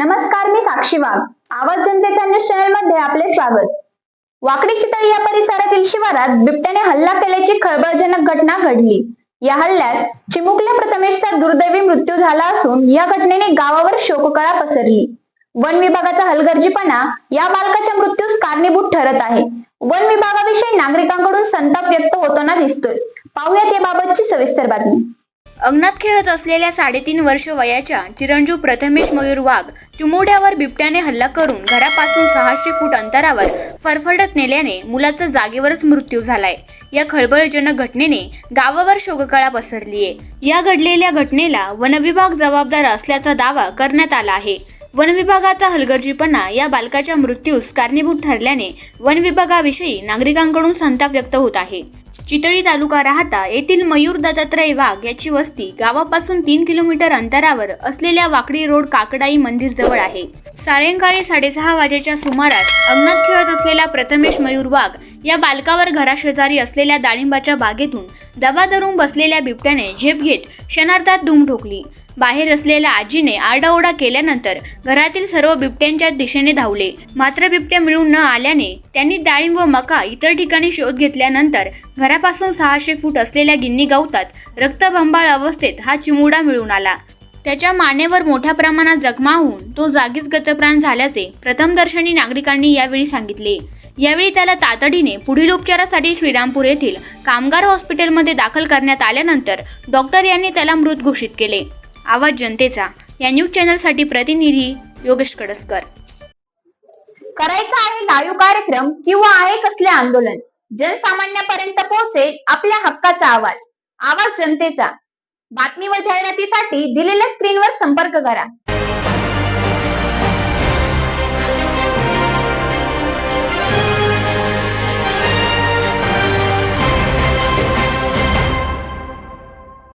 नमस्कार मी साक्षी वाघ. आवाज जनतेचा न्यूज चॅनलमध्ये आपले स्वागत. वाकडी चितळ या परिसरातील शिवारात बिबट्याने हल्ला केल्याची खळबळजनक घटना घडली. या हल्ल्यात चिमुकल्या प्रथमेशचा दुर्दैवी मृत्यू झाला असून या घटनेने गावावर शोककळा पसरली. वन विभागाचा हलगर्जीपणा या बालकाच्या मृत्यूस कारणीभूत ठरत आहे. वन विभागाविषयी नागरिकांकडून संताप व्यक्त होताना दिसतोय. पाहूयात याबाबतची सविस्तर बातमी. अंगणात खेळत असलेल्या साडेतीन वर्ष वयाच्या चिरंजीव प्रथमेश मयूर वाघ चिमोड्यावर बिबट्याने हल्ला करून घरापासून सहाशे फूट अंतरावर फरफडत नेल्याने मुलाचा जागेवरच मृत्यू झालाय. या खळबळजनक घटनेने गावावर शोककळा पसरलीय. या घडलेल्या घटनेला वनविभाग जबाबदार असल्याचा दावा करण्यात आला आहे. वनविभागाचा हलगर्जीपणा या बालकाच्या मृत्यूस कारणीभूत ठरल्याने वनविभागाविषयी नागरिकांकडून संताप व्यक्त होत आहे. चितळी तालुका राहता येथील मयूर दत्तात्रय वाघ याची वस्ती गावापासून तीन किलोमीटर अंतरावर असलेल्या वाकडी रोड काकडाई मंदिर जवळ आहे. सायंकाळी साडेसहा वाजेच्या सुमारास अंगणात खेळत असलेला प्रथमेश मयूर वाघ या बालकावर घराशेजारी असलेल्या डाळिंबाच्या बागेतून दबा धरून बसलेल्या बिबट्याने झेप घेत क्षणार्धात धूम ठोकली. बाहेर असलेल्या आजीने आरडाओरडा केल्यानंतर घरातील सर्व बिबट्यांच्या दिशेने धावले. मात्र बिबट्या मिळून न आल्याने त्यांनी डाळिंब व मका इतर ठिकाणी शोध घेतल्यानंतर घरापासून सहाशे फूट असलेल्या गिन्नी गवतात. रक्तभंबाळ अवस्थेत हा चिमुडा मिळून आला. त्याच्या मानेवर मोठ्या प्रमाणात जखमा होऊन तो जागीच गतप्राण झाल्याचे प्रथमदर्शनी नागरिकांनी यावेळी सांगितले. यावेळी त्याला तातडीने पुढील उपचारासाठी श्रीरामपूर येथील कामगार हॉस्पिटलमध्ये दाखल करण्यात आल्यानंतर डॉक्टर यांनी त्याला मृत घोषित केले. आवाज जनतेचा. या न्यूज चॅनलसाठी प्रतिनिधी योगेश कडसकर. करायचा आहे लाईव्ह कार्यक्रम किंवा आहे कसले आंदोलन? जनसामान्यापर्यंत पोहोचेल आपल्या हक्काचा आवाज. आवाज जनतेचा. बातमी व जाहिरातीसाठी दिलेल्या स्क्रीनवर संपर्क करा.